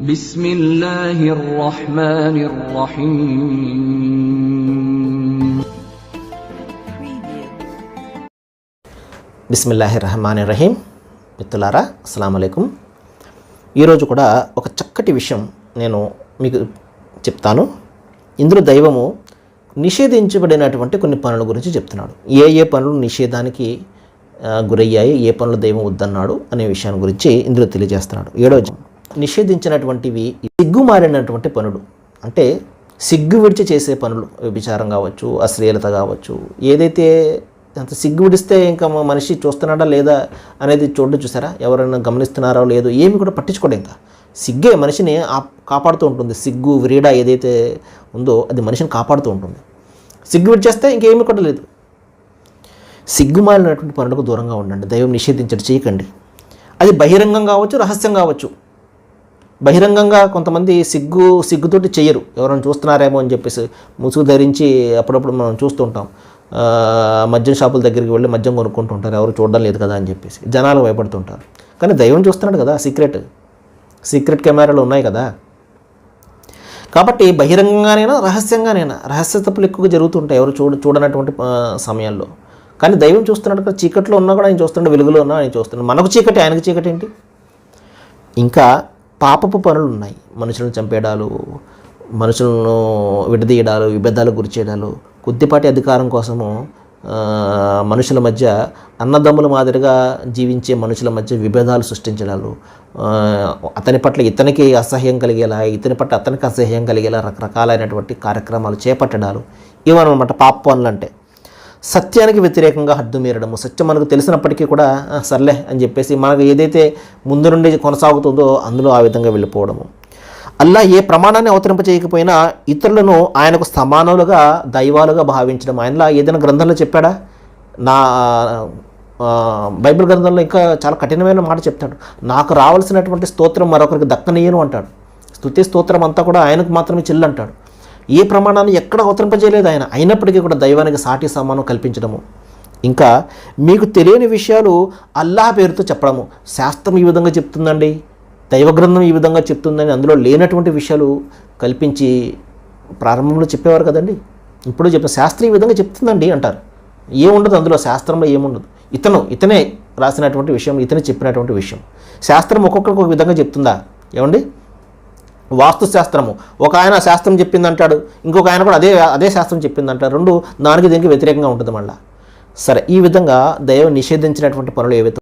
بسم الله الرحمن الرحيم బిస్మిల్లాహి రహమాని రహీం మిత్రులారా అస్సలం అయికం ఈరోజు కూడా ఒక చక్కటి విషయం నేను మీకు చెప్తాను ఇందులో దైవము నిషేధించబడినటువంటి కొన్ని పనుల గురించి చెప్తున్నాడు ఏ ఏ పనులు నిషేధానికి ఆ, గురయ్యాయి ఏ పనులు దైవం వద్దన్నాడు అనే విషయాన్ని గురించి ఇందులో తెలియజేస్తున్నాడు ఏడో నిషేధించినటువంటివి సిగ్గు మారినటువంటి పనులు. అంటే సిగ్గు విడిచి చేసే పనులు విచారం కావచ్చు అశ్లీలత కావచ్చు ఏదైతే అంత సిగ్గు విడిస్తే ఇంకా మనిషి చూస్తున్నాడా లేదా అనేది చూడడం చూసారా? ఎవరైనా గమనిస్తున్నారో లేదో ఏమి కూడా పట్టించుకోడు ఇంకా. సిగ్గే మనిషిని కాపాడుతూ ఉంటుంది. సిగ్గు వ్రీడ ఏదైతే ఉందో అది మనిషిని కాపాడుతూ ఉంటుంది. సిగ్గు విడిచేస్తే ఇంకేమీ కూడా లేదు. సిగ్గుమాలినటువంటి పనులకు దూరంగా ఉండండి. దైవం నిషేధించడం చేయకండి. అది బహిరంగం కావచ్చు రహస్యం కావచ్చు. బహిరంగంగా కొంతమంది సిగ్గు సిగ్గుతోటి చేయరు ఎవరైనా చూస్తున్నారేమో అని చెప్పేసి ముసుగు ధరించి అప్పుడప్పుడు మనం చూస్తుంటాం మద్యం షాపుల దగ్గరికి వెళ్ళి మద్యం కొనుక్కుంటుంటారు ఎవరు చూడడం లేదు కదా అని చెప్పేసి జనాలు భయపడుతుంటారు. కానీ దైవం చూస్తున్నాడు కదా సీక్రెట్. సీక్రెట్ కెమెరాలు ఉన్నాయి కదా. కాబట్టి బహిరంగంగానైనా రహస్యంగానైనా రహస్య తప్పులు ఎక్కువగా జరుగుతుంటాయి ఎవరు చూడ చూడనటువంటి సమయంలో సమయాల్లో. కానీ దైవం చూస్తున్నాడు కదా చీకట్లో ఉన్నా కూడా ఆయన చూస్తున్నాడు వెలుగులో ఉన్నా ఆయన చూస్తున్నాడు. మనకు చీకటి ఆయనకు చీకటి ఏంటి ఇంకా పాపపు పనులు ఉన్నాయి. మనుషులను చంపేయడాలు మనుషులను విడదీయడాలు విభేదాలు గురి చేయడాలు. కొద్దిపాటి అధికారం కోసము మనుషుల మధ్య అన్నదమ్ముల మాదిరిగా జీవించే మనుషుల మధ్య విభేదాలు సృష్టించడాలు. అతని పట్ల ఇతనికి అసహ్యం కలిగేలా ఇతని పట్ల అతనికి అసహ్యం కలిగేలా రకరకాలైనటువంటి కార్యక్రమాలు చేపట్టడాలు. ఇవన్నమాట పాప పనులు అంటే సత్యానికి వ్యతిరేకంగా హద్దు మీరడము. సత్యం మనకు తెలిసినప్పటికీ కూడా సర్లే అని చెప్పేసి మనకు ఏదైతే ముందు నుండి కొనసాగుతుందో అందులో ఆ విధంగా వెళ్ళిపోవడము. అల్లా ఏ ప్రమాణాన్ని అవతరింప చేయకపోయినా ఇతరులను ఆయనకు సమానులుగా దైవాలుగా భావించడం. ఆయనలా ఏదైనా గ్రంథంలో చెప్పాడా? నా బైబిల్ గ్రంథంలో ఇంకా చాలా కఠినమైన మాట చెప్తాడు. నాకు రావాల్సినటువంటి స్తోత్రం మరొకరికి దక్కనీయను అంటాడు. స్తుతి స్తోత్రం అంతా కూడా ఆయనకు మాత్రమే చెల్లు అంటాడు ఏ ప్రమాణాన్ని ఎక్కడ అవతరింపజేయలేదు ఆయన. అయినప్పటికీ కూడా దైవానికి సాటి సమానం కల్పించడము. ఇంకా మీకు తెలియని విషయాలు అల్లాహ్ పేరుతో చెప్పడము. శాస్త్రం ఈ విధంగా చెప్తుందండి. దైవ గ్రంథం ఈ విధంగా చెప్తుందని అందులో లేనటువంటి విషయాలు కల్పించి ప్రారంభంలో చెప్పేవారు కదండి. ఇప్పుడు చెప్పిన శాస్త్రం ఈ విధంగా చెప్తుందండి అంటారు. ఏముండదు అందులో శాస్త్రంలో ఏముండదు. ఇతను ఇతనే రాసినటువంటి విషయం ఇతనే చెప్పినటువంటి విషయం. శాస్త్రం ఒక్కొక్కరికి ఒక విధంగా చెప్తుందా? ఏమండి? వాస్తుశాస్త్రము. ఒక ఆయన శాస్త్రం చెప్పింది అంటాడు ఇంకొక ఆయన కూడా అదే అదే శాస్త్రం చెప్పిందంటాడు. రెండు దానికి దీనికి వ్యతిరేకంగా ఉంటుంది మళ్ళీ. సరే ఈ విధంగా దైవం నిషేధించినటువంటి పనులు ఏవైతే